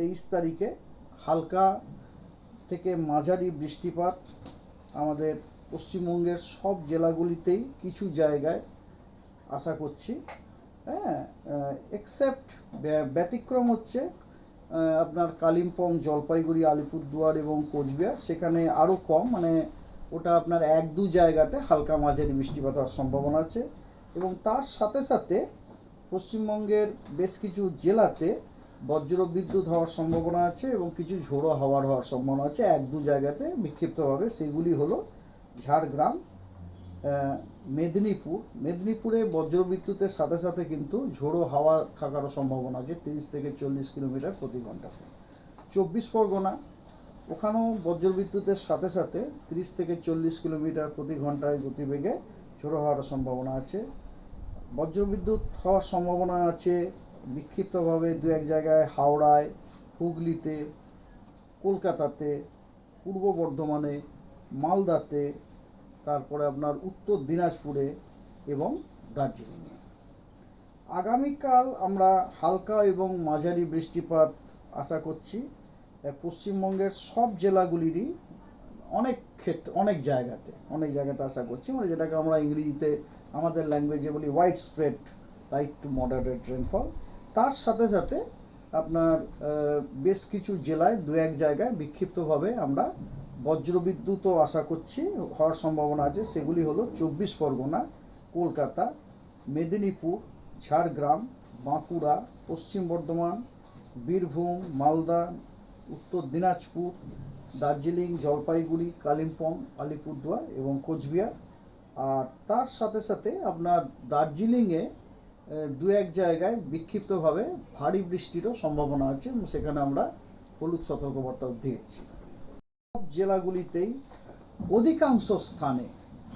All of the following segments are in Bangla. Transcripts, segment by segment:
তেইশ তারিখে হালকা থেকে মাঝারি বৃষ্টিপাত আমাদের পশ্চিমবঙ্গের সব জেলাগুলিতেই কিছু জায়গায় আশা করছি হ্যাঁ এক্সেপ্ট ব্যতিক্রম হচ্ছে আপনার কালিম্পং, জলপাইগুড়ি, আলিপুরদুয়ার এবং কোচবিহার, সেখানে আরও কম মানে ওটা আপনার এক দু জায়গাতে হালকা মাঝারি বৃষ্টিপাত হওয়ার সম্ভাবনা আছে এবং তার সাথে সাথে পশ্চিমবঙ্গের বেশ কিছু জেলাতে বজ্র বিদ্যুৎ হওয়ার সম্ভাবনা আছে এবং কিছু ঝোড়ো হাওয়ার হওয়ার সম্ভাবনা আছে। এক, দু জায়গাতে বিক্ষিপ্তভাবে সেগুলি হলো ঝাড়গ্রাম মেদিনীপুর। মেদিনীপুরে বজ্রবিদ্যুতের সাথে সাথে কিন্তু ঝোড়ো হাওয়া থাকারও সম্ভাবনা আছে, তিরিশ থেকে চল্লিশ কিলোমিটার প্রতি ঘন্টাতে। চব্বিশ পরগনা, ওখানেও বজ্রবিদ্যুতের সাথে সাথে তিরিশ থেকে চল্লিশ কিলোমিটার প্রতি ঘন্টায় গতিবেগে ঝোড়ো হওয়ার সম্ভাবনা আছে। বজ্রবিদ্যুৎ হওয়ার সম্ভাবনা আছে বিক্ষিপ্তভাবে দু এক জায়গায় হাওড়ায়, হুগলিতে, কলকাতাতে, পূর্ব বর্ধমানে, মালদাতে, তারপরে আপনার উত্তর দিনাজপুরে এবং দার্জিলিংয়ে। আগামীকাল আমরা হালকা এবং মাঝারি বৃষ্টিপাত আশা করছি। পশ্চিমবঙ্গের সব জেলাগুলিরই অনেক ক্ষেত্রে, অনেক জায়গাতে অনেক জায়গাতে আশা করছি। মানে যেটাকে আমরা ইংরেজিতে আমাদের ল্যাঙ্গুয়েজে বলি widespread light to moderate rainfall তার সাথে সাথে আপনার বেশ কিছু জেলায় দু এক জায়গায় বিক্ষিপ্তভাবে আমরা বজ্রবিদ্যুৎও আশা করছি হওয়ার সম্ভাবনা আছে। সেগুলি হলো চব্বিশ পরগনা, কলকাতা, মেদিনীপুর, ঝাড়গ্রাম, বাঁকুড়া, পশ্চিম বর্ধমান, বীরভূম, মালদা, উত্তর দিনাজপুর, দার্জিলিং, জলপাইগুড়ি, কালিম্পং, আলিপুরদুয়ার এবং কোচবিহার। আর তার সাথে সাথে আপনার দার্জিলিংয়ে দু এক জায়গায় বিক্ষিপ্তভাবে ভারী বৃষ্টিরও সম্ভাবনা আছে সেখানে আমরা হলুদ সতর্কবার্তাও দিয়েছি। সব জেলাগুলিতেই অধিকাংশ স্থানে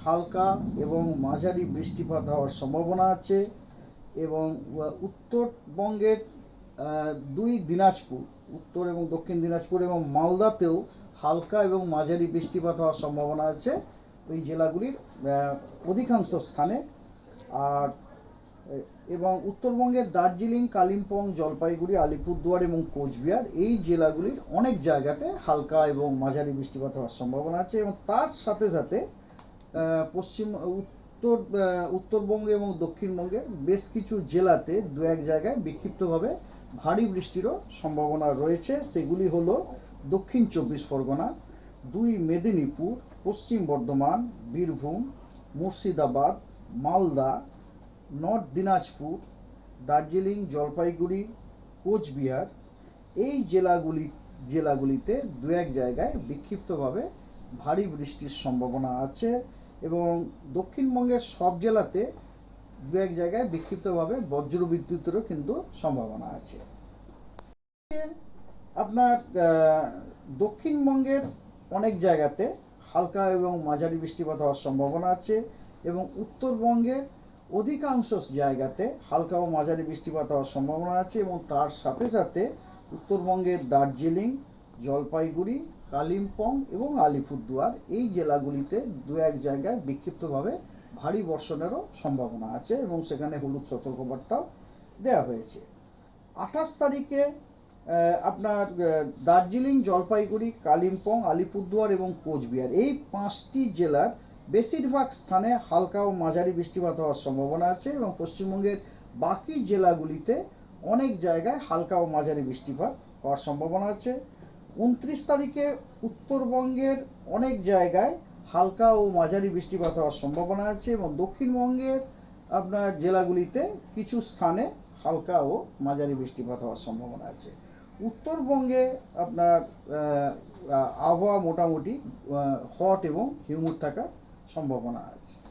হালকা এবং মাঝারি বৃষ্টিপাত হওয়ার সম্ভাবনা আছে এবং উত্তরবঙ্গের দুই দিনাজপুর, উত্তর এবং দক্ষিণ দিনাজপুর এবং মালদাতেও হালকা এবং মাঝারি বৃষ্টিপাত হওয়ার সম্ভাবনা আছে। ওই জেলাগুলির অধিকাংশ স্থানে। আর এবং উত্তরবঙ্গের দার্জিলিং, কালিম্পং, জলপাইগুড়ি, আলিপুরদুয়ার এবং কোচবিহার এই জেলাগুলির অনেক জায়গাতে হালকা এবং মাঝারি বৃষ্টিপাত হওয়ার সম্ভাবনা আছে এবং তার সাথে সাথে পশ্চিম, উত্তর উত্তরবঙ্গে এবং দক্ষিণবঙ্গে বেশ কিছু জেলাতে দু এক জায়গায় বিক্ষিপ্তভাবে ভারী বৃষ্টিরও সম্ভাবনা রয়েছে। সেগুলি হলো দক্ষিণ চব্বিশ পরগনা, দুই মেদিনীপুর, পশ্চিম বর্ধমান, বীরভূম, মুর্শিদাবাদ, মালদা নর্থ দিনাজপুর, দার্জিলিং, জলপাইগুড়ি, কোচবিহার এই জেলাগুলি, জেলাগুলিতে দু এক জায়গায় বিক্ষিপ্তভাবে ভারী বৃষ্টির সম্ভাবনা আছে এবং দক্ষিণবঙ্গের সব জেলাতে দু এক জায়গায় বিক্ষিপ্তভাবে বজ্র বিদ্যুতেরও কিন্তু সম্ভাবনা আছে। আপনার দক্ষিণবঙ্গের অনেক জায়গাতে হালকা এবং মাঝারি বৃষ্টিপাত হওয়ার সম্ভাবনা আছে এবং উত্তরবঙ্গের অধিকাংশ জায়গাতে হালকা ও মাঝারি বৃষ্টিপাত হওয়ার সম্ভাবনা আছে এবং তার সাথে সাথে উত্তরবঙ্গের দার্জিলিং, জলপাইগুড়ি, কালিম্পং এবং আলিপুরদুয়ার এই জেলাগুলিতে দু এক জায়গায় বিক্ষিপ্তভাবে ভারী বর্ষণেরও সম্ভাবনা আছে এবং সেখানে হলুদ সতর্কবার্তাও দেওয়া হয়েছে। আঠাশ তারিখে আপনার দার্জিলিং, জলপাইগুড়ি, কালিম্পং, আলিপুরদুয়ার এবং কোচবিহার এই পাঁচটি জেলার বেশিরভাগ স্থানে হালকা ও মাঝারি বৃষ্টিপাত হওয়ার সম্ভাবনা আছে এবং পশ্চিমবঙ্গের বাকি জেলাগুলিতে অনেক জায়গায় হালকা ও মাঝারি বৃষ্টিপাত হওয়ার সম্ভাবনা আছে। উনত্রিশ তারিখে উত্তরবঙ্গের অনেক জায়গায় হালকা ও মাঝারি বৃষ্টিপাত হওয়ার সম্ভাবনা আছে এবং দক্ষিণবঙ্গের আপনার জেলাগুলিতে কিছু স্থানে হালকা ও মাঝারি বৃষ্টিপাত হওয়ার সম্ভাবনা আছে। উত্তরবঙ্গে আপনার আবহাওয়া মোটামুটি হট এবং হিউমিড থাকার সম্ভাবনা আছে।